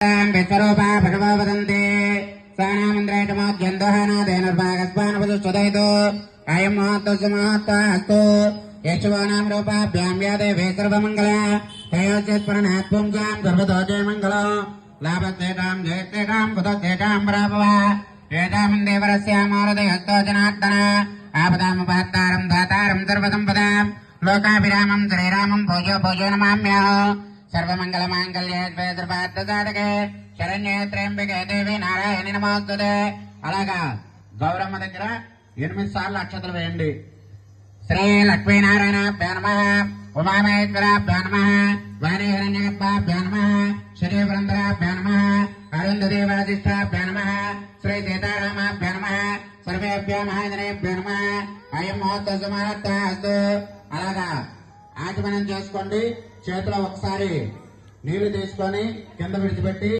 తాం విశ్వరూపా భగవో వదంతి సానామంద్రేటమోద్యందోహనాదేనుర్భాగస్వానపదుష్టదైతో అయం మహత్వసు మహత్వాస్తు యశువానాం రూపాభ్యాం యాదేవే సర్వమంగళ త్రయోచిత్పరనాత్ పుంసాం సర్వతో జయమంగళం లాభస్తేషాం జయస్తేషాం కుతస్తేషాం ప్రాభవ ఏషామం దేవరస్యామోరదయస్తో జనార్దన ఆపదాముపహత్తారం దాతారం సర్వసంపదాం లోకాభిరామం శ్రీరామం భోజో భోజో నమామ్య సర్వమంగళమాంగళ్యే ద్వేద్రపార్థసాధకే శరణ్యే త్రయంబికే దేవి నారాయణ నమోస్తుతే. అలాగా గౌరమ్మ దగ్గర ఎనిమిది సార్లు అక్షతలు వేయండి. శ్రీ లక్ష్మీనారాయణ నమ. ఉమామహేశ్వర నమ. వాణి హిరణ్యగర్భ నమ. శ్రీ వృందర నమ. అరుంధతి వాసిష్ఠ నమ. శ్రీ సీతారామ నమ. సర్వేభ్య మహేంద్రే నమ. అయం మహోత్సవ అలాగా ఆచమనం చేసుకోండి. చేతిలో ఒకసారి నీళ్ళు తీసుకొని కింద విడిచిపెట్టి